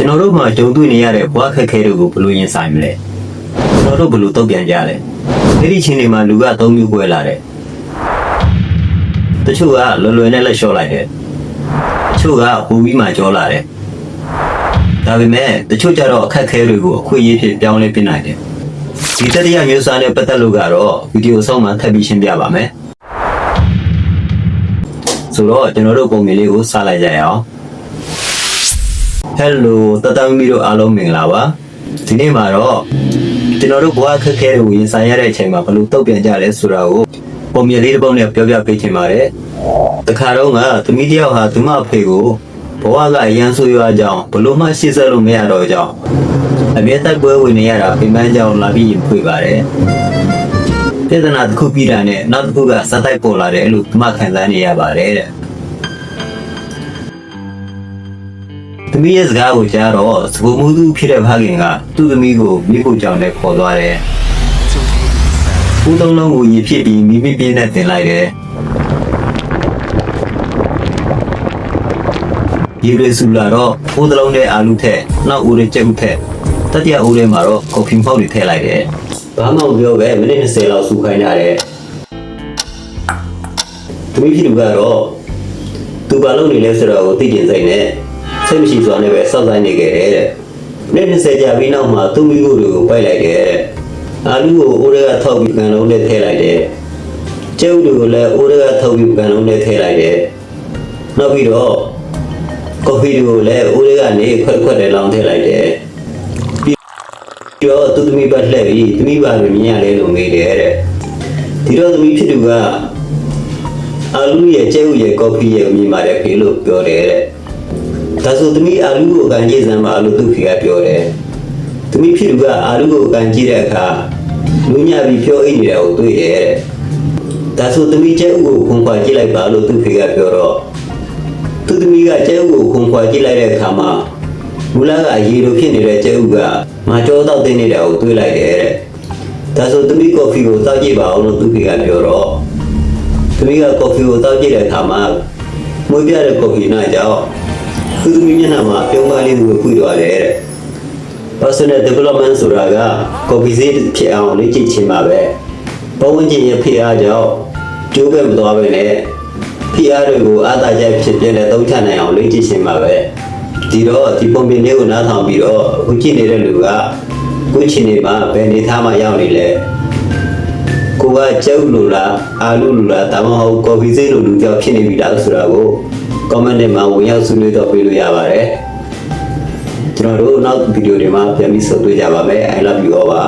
ကျွန်တော်တို့မှာကြုံတွေ့နေရတဲ့ဘဝခက်ခဲတွေကိုဘယ်လိုရင်ဆိုင်မလဲကျွန်တော်တို့ဘယ်လိုတုံ့ပြန်ကြလဲအဲ့ဒီချင်းတွေမှာလူကသုံးမျိုးကွဲလာတယ်တချို့ကလွယ်လွယ်နဲ့လက်လျှော့လိုက်တယ်တချို့ကဟူပြီးမှကြောလာတယ်ဒါပေမဲ့တချို့ကြတော့အခက်ခဲတွေကိုအခွင့်အရေးဖြစ်ပြောင်းလဲပြနိုင်တယ်ဒီတတိယမျိုးစားနဲ့ပတ်သက်လို့ကတော့ဗီဒီယိုဆုံးမှထပ်ပြီးရှင်းပြပါမယ်ဆိုတော့ကျွန်တော်တို့ပုံမြင်လေးကိုစလိုက်ကြရအောင် ဟယ်လိုတတမီတို့အားလုံးမင်္ဂလာပါဒီနေ့မှာတော့ကျွန်တော်တို့ဘဝခက်ခဲတွေကိုရင်ဆိုင်ရတဲ့အချိန်မှာဘယ်လိုတုံ့ပြန်ကြလဲဆိုတာကိုပုံမြင်လေးတစ်ပုဒ်နဲ့ပြောပြပေးချင်ပါတယ်တခါတော့ကသမီးတစ်ယောက်ဟာသူမအဖေကိုဘဝကအရန်ဆိုးရွားကြောင်းဘလို့မှရှေ့ဆက်လို့မရတော့ကြောင်းအမြဲတက်ပွဲဝင်နေရတာပြင်ပန်းကြောင်းလာပြီးရင်ဖွေပါတယ်ပြဿနာတစ်ခုပြီးတာနဲ့နောက်တစ်ခုကစတိုက်ပေါ်လာတယ်လို့သူမခံစားနေရပါတယ်တဲ့ သမီးရဲ့စကားကိုကြားတော့စကူမှုသူဖြစ်တဲ့ဖခင်ကသူ့သမီးကိုမိဖို့ကြောင့်လည်းခေါ်သွားတယ်။ဦးသုံးလုံးကိုရည်ဖြစ်ပြီးမိမိပြင်းနဲ့တင်လိုက်တယ်။ဒီလိုဆူလာတော့ဦးသုံးလုံးတဲ့အာလူထက်နောက်ဦးရဲ့ကြက်ဥထက်တတိယဦးထဲမှာတော့ကော်ဖီဖောက်တွေထည့်လိုက်တယ်။ဘာမှမပြောပဲမိနစ်20လောက်ဆူခိုင်းရတယ်။သမီးဖြစ်သူကတော့သူဘာလုပ်နေလဲဆိုတော့ကိုသိကျင်စိတ်နဲ့ စိတ်မရှိစွာနဲ့ပဲစောင့်ဆိုင်နေခဲ့တယ်တဲ့။နေ့20ကြာပြီးနောက်မှာသူ့မိဖို့တွေကိုပိုက်လိုက်တယ်တဲ့။အာလူကိုအိုးတွေကထောက်ပြီးကန်လုံးနဲ့ထည့်လိုက်တယ်။ကျဲဥတွေကိုလည်းအိုးတွေကထောက်ပြီးကန်လုံးနဲ့ထည့်လိုက်တယ်။နောက်ပြီးတော့ကော်ဖီတွေကိုလည်းအိုးတွေကနေခွက်ခွက်နဲ့လောင်းထည့်လိုက်တယ်။ပြီးတော့သူ့သမီးပတ်လှည့်ပြီးသမီးပါတွေမြင်ရတယ်လို့မေးတယ်တဲ့။ဒီတော့သမီးဖြစ်သူကအာလူရဲ့ကျဲဥရဲ့ကော်ဖီရဲ့အမြင်ပါတယ်ဖေလို့ပြောတယ်တဲ့။ ဒါဆိုသမီးအာလူကိုအကန်ကြည့်စမ်းပါလို့သူ့ဖေကပြောတယ်။သမီးဖြစ်သူကအာလူကိုအကန်ကြည့်တဲ့အခါလူညပြီးပြောအိတ်နေတာကိုတွေ့တယ်တဲ့။ဒါဆိုသမီးကျဲဥကိုခွန်ခွာကြည့်လိုက်ပါလို့သူ့ဖေကပြောတော့သူသမီးကကျဲဥကိုခွန်ခွာကြည့်လိုက်တဲ့အခါမှာမူလကအရေလိုဖြစ်နေတဲ့ကျဲဥကမကြောတော့တင်နေတာကိုတွေ့လိုက်တယ်တဲ့။ဒါဆိုသမီးကော်ဖီကိုတောက်ကြည့်ပါအောင်လို့သူ့ဖေကပြောတော့သမီးကကော်ဖီကိုတောက်ကြည့်တဲ့အခါမှာမွေးပြတဲ့ကော်ဖီနာကြောင့် သူသမီးမျက်နှာမှာပြုံးပါလေးတွေကိုဖွင့်သွားတယ်တဲ့ personal development ဆိုတာကကော်ဖီဈေးဖြစ်အောင်လေ့ကျင့်ခြင်းပါပဲဘဝဝင်ခြင်းရဲ့ဖိအားကြောင့်ကျိုးပဲမသွားပဲနဲ့ဖိအားတွေကိုအာသာချက်ဖြစ်ပြတဲ့သုံးချနိုင်အောင်လေ့ကျင့်ခြင်းပါပဲဒီတော့ဒီပုံပြင်လေးကိုနားထောင်ပြီးတော့အခုကြည့်နေတဲ့လူကကိုယ့်ချင်းနေမှာဘယ်နေသားမှရောက်နေလဲကိုကကြောက်လို့လားအာလူလို့လားဒါမှမဟုတ်ကော်ဖီစိတ်လို့လူကြောက်ဖြစ်နေပြီလားဆိုတာကို comment ထဲမှာဝင်ရောက်ဆွေးနွေးတော့ပေးလို့ရပါတယ်ကျွန်တော်တို့နောက်ဗီဒီယိုတွေမှာပြန်ပြီးဆုံတွေ့ကြပါမယ် I love you all ပါ